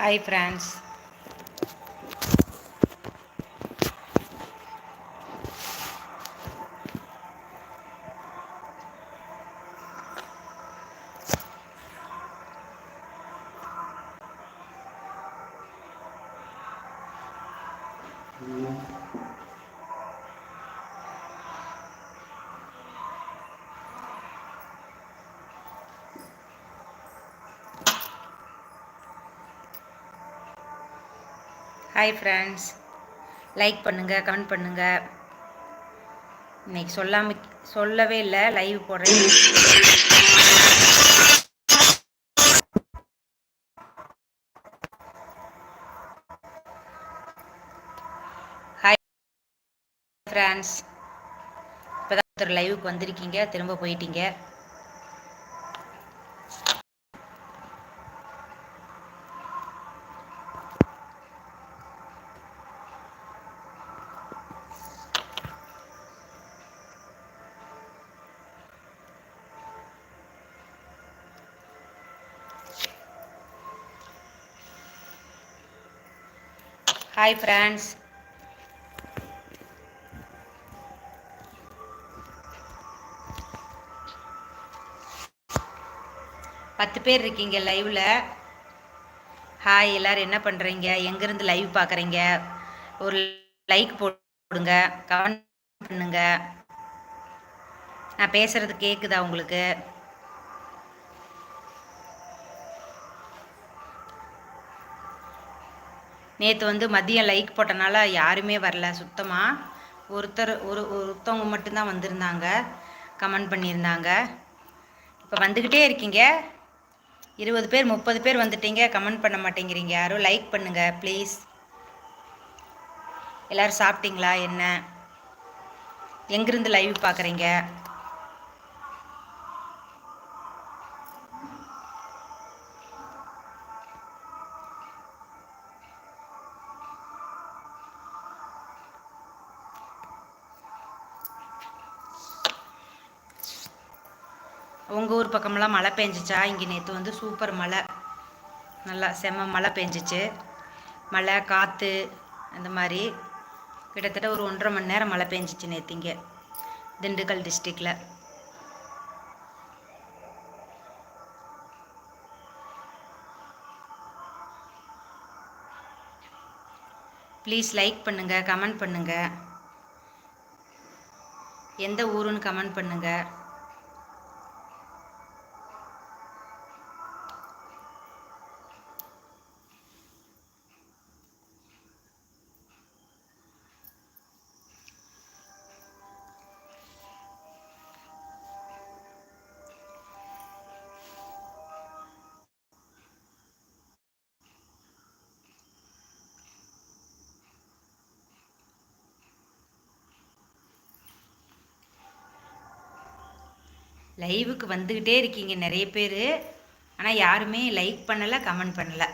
Hi friends hi friends like பண்ணுங்கள் comment பண்ணுங்கள் இன்னைக்கு சொல்லாம சொல்லவே இல்லை லைவ் போடுறேன். ஹாய் ஃப்ரெண்ட்ஸ் இப்போ தான் ஒருத்தர் லைவுக்கு வந்திருக்கீங்க திரும்ப போயிட்டீங்க. ஹாய் ஃப்ரெண்ட்ஸ் பத்து பேர் இருக்கீங்க லைவில் ஹாய் எல்லோரும் என்ன பண்ணுறீங்க எங்கேருந்து லைவ் பார்க்குறீங்க ஒரு லைக் போடுங்க கமெண்ட் பண்ணுங்க. நான் பேசுகிறது கேட்குதா உங்களுக்கு? நேற்று வந்து மதியம் லைக் போட்டனால யாருமே வரல. சுத்தமாக ஒருத்தர் ஒரு ஒருத்தவங்க மட்டும்தான் வந்திருந்தாங்க. கமெண்ட் பண்ணியிருந்தாங்க. இப்போ வந்துக்கிட்டே இருக்கீங்க. இருபது பேர் முப்பது பேர் வந்துட்டீங்க. கமெண்ட் பண்ண மாட்டேங்கிறீங்க. யாரும் லைக் பண்ணுங்கள் ப்ளீஸ் எல்லோரும் சாப்பிட்டீங்களா? என்ன? எங்கேருந்து லைவ் பார்க்குறீங்க உங்கள் ஊர் பக்கமெல்லாம் மழை பெஞ்சிச்சா? இங்கே நேற்று வந்து சூப்பர் மழை. நல்லா செம்ம மழை பெஞ்சிச்சு. மழை காற்று அந்த மாதிரி கிட்டத்தட்ட ஒரு ஒன்றரை மணி நேரம் மழை பெஞ்சிச்சு நேற்று இங்கே திண்டுக்கல் டிஸ்ட்ரிக்டில் ப்ளீஸ் லைக் பண்ணுங்கள் கமெண்ட் பண்ணுங்கள் எந்த ஊருன்னு கமெண்ட் பண்ணுங்கள் லைவுக்கு வந்துக்கிட்டே இருக்கீங்க நிறைய பேர். ஆனால் யாருமே லைக் பண்ணலை கமெண்ட் பண்ணலை.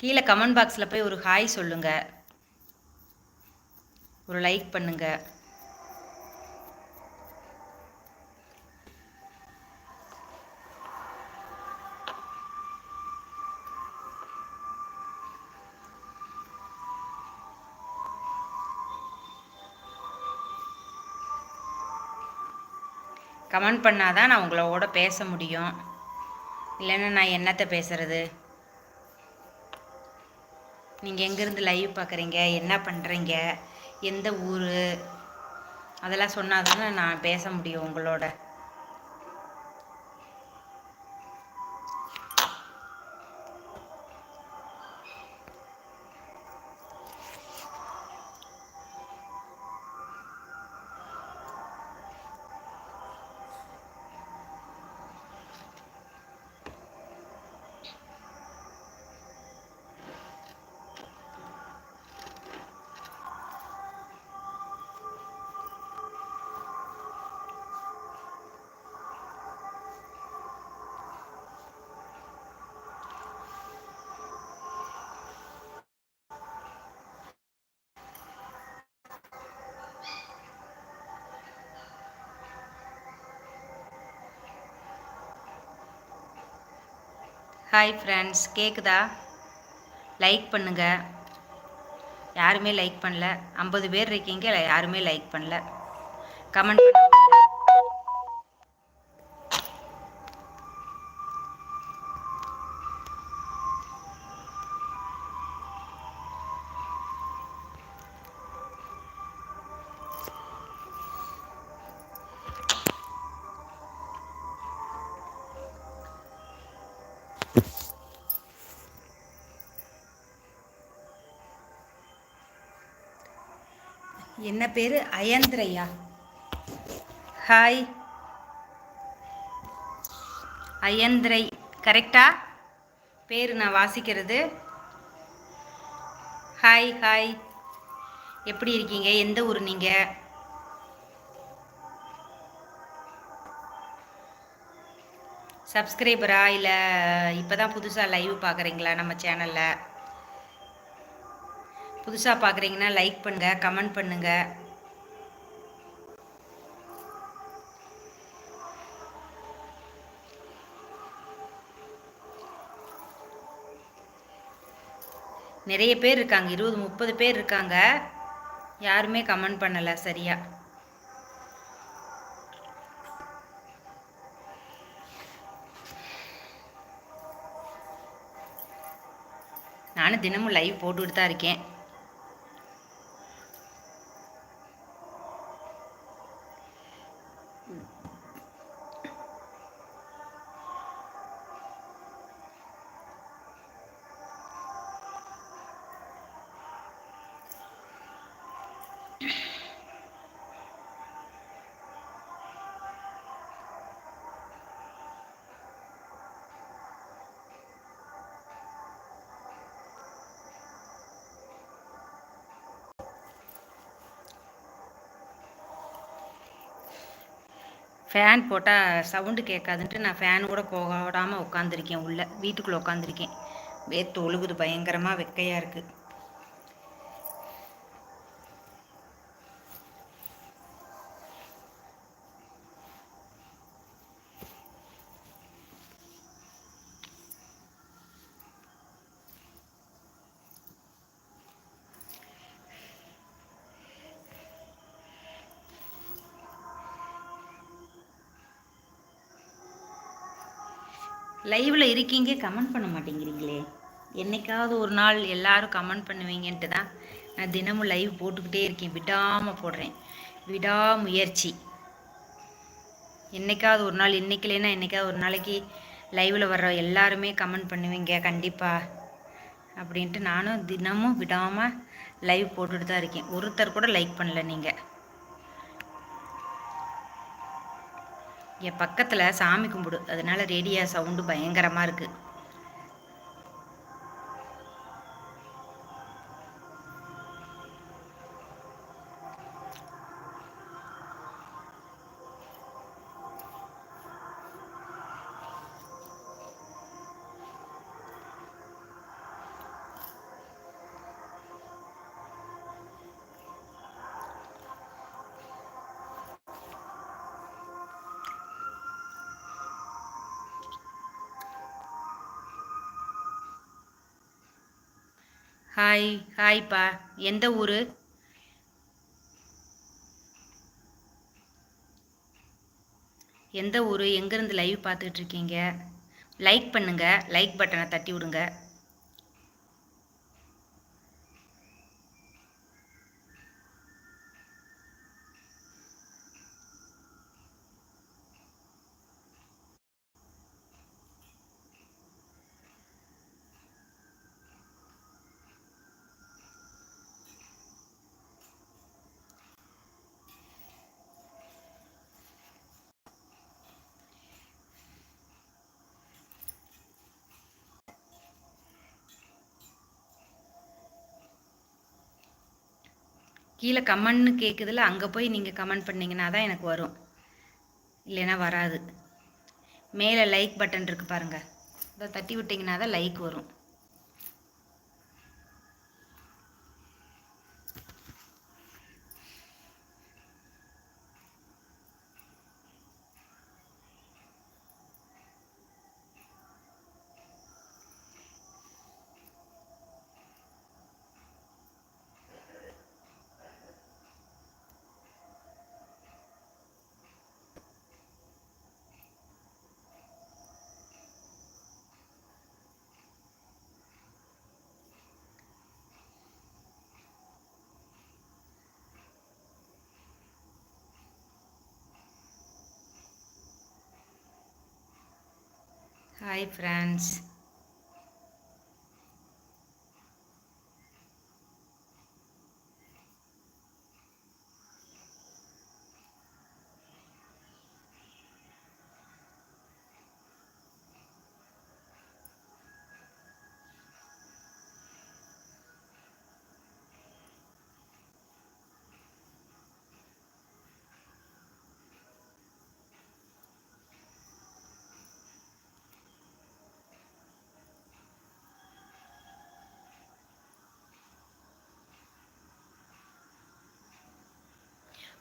கீழே கமெண்ட் பாக்ஸில் போய் ஒரு ஹாய் சொல்லுங்கள் ஒரு லைக் பண்ணுங்கள் கமெண்ட் பண்ணால் தான் நான் உங்களோட பேச முடியும். இல்லைன்னா நான் என்னத்தை பேசுகிறது நீங்கள் எங்கேருந்து லைவ் பார்க்குறீங்க என்ன பண்ணுறீங்க எந்த ஊர்? அதெல்லாம் சொன்னால் தானே நான் பேச முடியும் உங்களோட. ஹாய் ஃப்ரெண்ட்ஸ் கேட்குதா லைக் பண்ணுங்க. யாருமே லைக் பண்ணல. ஐம்பது பேர் இருக்கீங்க யாருமே லைக் பண்ணல. கமெண்ட் என்ன பேர்? அயந்திரையா? ஹாய். அயந்திரை. கரெக்டா? பேர் நான் வாசிக்கிறது. Hi hi. எப்படி இருக்கீங்க? எந்த ஊர் நீங்கள் சப்ஸ்கிரைபரா இல்லை இப்போ தான் புதுசாக லைவ் பார்க்குறீங்களா நம்ம சேனலில் புதுசாக பார்க்குறீங்கன்னா லைக் பண்ணுங்கள் கமெண்ட் பண்ணுங்கள் நிறைய பேர் இருக்காங்க இருபது முப்பது பேர் இருக்காங்க. யாருமே கமெண்ட் பண்ணலை சரியாக நானும் தினமும் லைவ் போட்டுக்கிட்டு தான் இருக்கேன். ஃபேன் போட்டால் சவுண்டு கேட்காதுன்ட்டு நான் ஃபேன் கூட போடாமல் உட்காந்துருக்கேன் உள்ளே வீட்டுக்குள்ளே உட்காந்துருக்கேன் வேர்த்து ஒழுகுது பயங்கரமாக வெக்கையாக இருக்குது லைவில் இருக்கீங்க கமெண்ட் பண்ண மாட்டேங்கிறீங்களே. என்னைக்காவது ஒரு நாள் எல்லாரும் கமெண்ட் பண்ணுவீங்கன்ட்டு தான் நான் தினமும் லைவ் போட்டுக்கிட்டே இருக்கேன். விடாமல் போடுறேன். விடாமுயற்சி. என்னைக்காவது ஒரு நாள் இன்னைக்கு இல்லைன்னா என்னைக்காவது ஒரு நாளைக்கு லைவில் வர்ற எல்லாருமே கமெண்ட் பண்ணுவீங்க கண்டிப்பாக அப்படின்ட்டு நானும் தினமும் விடாமல் லைவ் போட்டுட்டு தான் இருக்கேன். ஒருத்தர் கூட லைக் பண்ணல நீங்கள் என் பக்கத்தில் சாமி கும்பிடு. அதனால ரேடியோ சவுண்டு பயங்கரமாக இருக்குது ஹாய் ஹாய்ப்பா. எந்த ஊர்? எந்த ஊர்? எங்கேருந்து லைவ் பார்த்துக்கிட்டு இருக்கீங்க? லைக் பண்ணுங்கள் லைக் பட்டனை தட்டி விடுங்க. கீழே கமெண்ட்னு கேட்குதுல அங்கே போய் நீங்கள் கமெண்ட் பண்ணிங்கன்னா தான் எனக்கு வரும். இல்லைன்னா வராது. மேலே லைக் பட்டன் இருக்குது பாருங்கள் அதை தட்டி விட்டிங்கன்னா தான் லைக் வரும். Hi friends,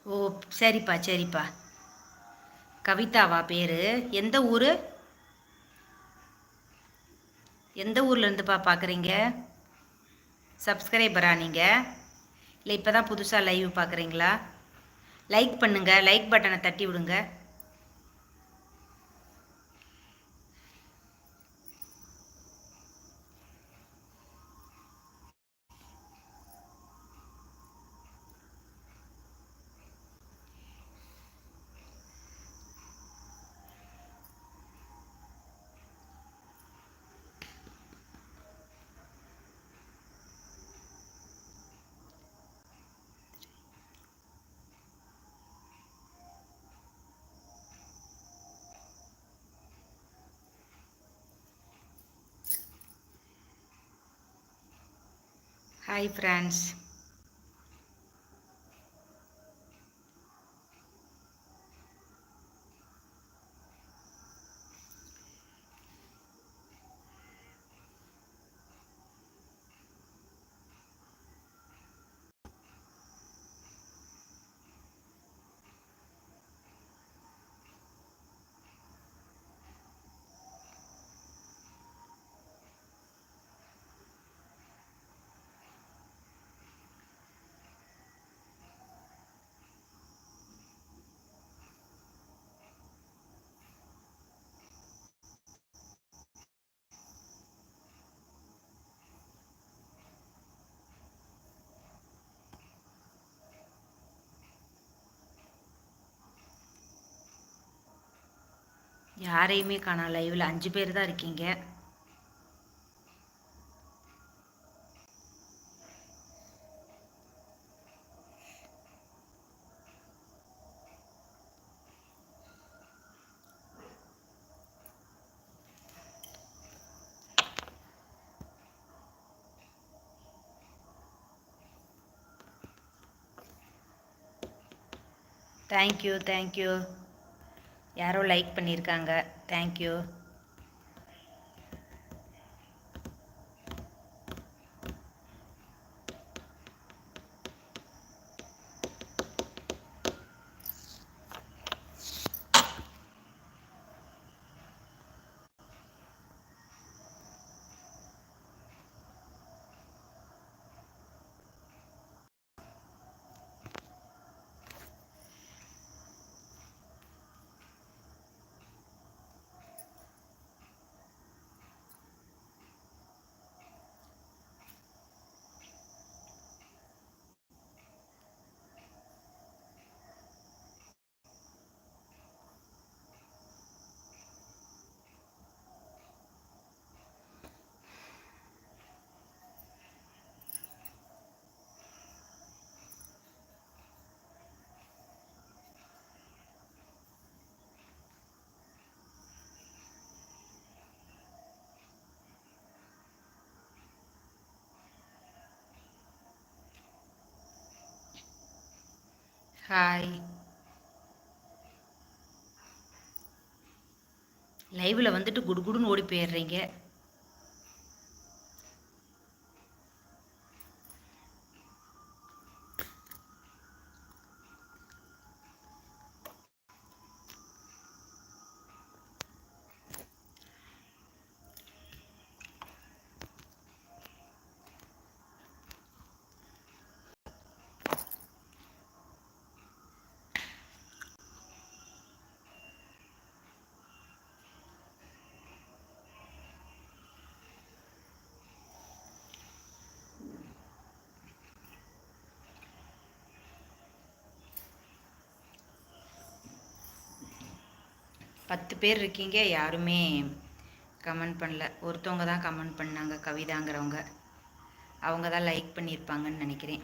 ஓ சரிப்பா சரிப்பா. கவிதாவா பேர்? எந்த ஊர்? எந்த ஊர்லேருந்துப்பா பார்க்குறீங்க சப்ஸ்கிரைபரா நீங்கள் இல்லை இப்போ தான் புதுசாக லைவ் பார்க்குறீங்களா லைக் பண்ணுங்கள் லைக் பட்டனை தட்டி விடுங்க. ஹாய் ஃப்ரெண்ட்ஸ் யாரையுமே காணா லைவில் அஞ்சு பேர் தான் இருக்கீங்க. தேங்க்யூ தேங்க்யூ யாரோ லைக் பண்ணியிருக்காங்க. தேங்க்யூ ஹாய் லைவில் வந்துட்டு குடுகுடுன்னு ஓடி போயிடுறீங்க. பத்து பேர் இருக்கீங்க யாருமே கமெண்ட் பண்ணல. ஒருத்தவங்க தான் கமெண்ட் பண்ணாங்க கவிதாங்கிறவங்க. அவங்க தான் லைக் பண்ணியிருப்பாங்கன்னு நினைக்கிறேன்.